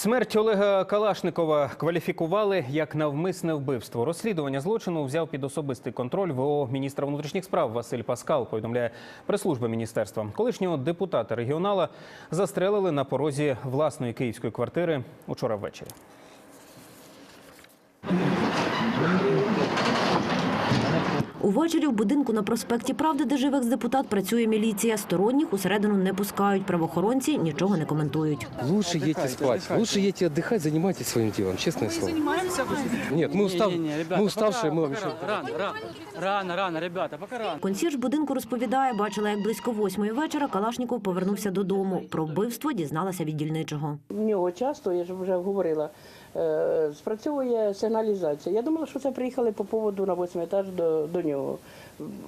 Смерть Олега Калашникова кваліфікували як навмисне вбивство. Розслідування злочину взяв під особистий контроль ВО міністра внутрішніх справ Василь Паскал. Повідомляє прес-служба міністерства. Колишнього депутата регіонала застрелили на порозі власної київської квартири учора ввечері. Увечері в будинку на проспекті Правди, де живе екс-депутат, працює міліція. Сторонніх усередину не пускають. Правоохоронці нічого не коментують. Лучше едьте спать, лучше едьте отдыхать, занимайтесь своим делом, честное слово. Нет, мы, устав... Не-не-не, ребята, мы уставшие, пока- мы вам пока еще... Рано, рано, рано, рано, ребята, пока рано. Консьєрж будинку розповідає, бачила, як близько восьмої вечора Калашніков повернувся додому. Про вбивство дізналася від дільничого. В нього часто, я ж вже говорила, е, спрацьовує сигналізація. Я думала, що це приїхали по поводу на восьмий етаж до, до нього.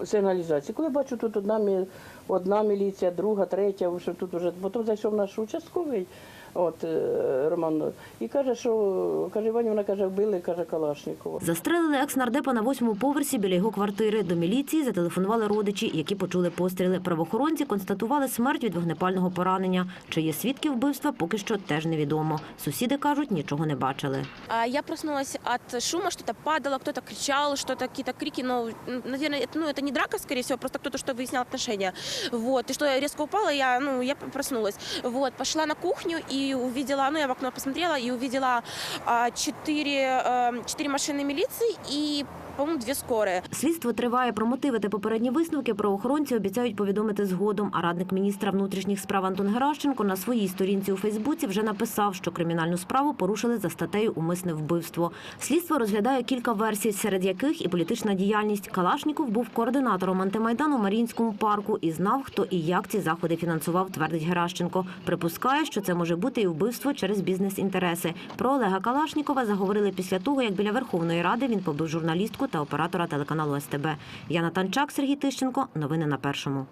Сигналізації. Коли бачу, тут одна, одна міліція, друга, третя, що тут вже потім зайшов наш участковий От е, Роман і каже, що каже Іванівна каже, вбили, каже Калашникова. Застрелили екс-нардепа на восьмому поверсі біля його квартири. До міліції зателефонували родичі, які почули постріли. Правоохоронці констатували смерть від вогнепального поранення. Чи є свідки вбивства, поки що теж невідомо. Сусіди кажуть, нічого не бачили. А Я проснулась от шума, что-то падало, кто-то кричал, что-то какие-то крики, но, м, наверное, это, ну, это не драка, скорее всего, просто кто-то что выяснял отношения. Вот, и что я резко упала, я, ну, я проснулась. Вот, пошла на кухню и увидела, ну, я в окно посмотрела и увидела а, четыре, а, четыре машины милиции и, по-моему, две скорые. Слідство триває про мотиви та попередні висновки. Правоохоронці обіцяють повідомити згодом. А радник міністра внутрішніх справ Антон Геращенко на своїй сторінці у Фейсбуці вже написав, що кримінальну справу порушили за статтею Умисне вбивство. Слідство розглядає кілька версій, серед яких і політична діяльність. Калашніков був координатором антимайдану в Маріїнському парку і знав, хто і як ці заходи фінансував, твердить Геращенко. Припускає, що це може бути і вбивство через бізнес-інтереси. Про Олега Калашнікова заговорили після того, як біля Верховної Ради він побив журналістку та оператора телеканалу СТБ. Яна Танчак, Сергій Тищенко. Новини на першому.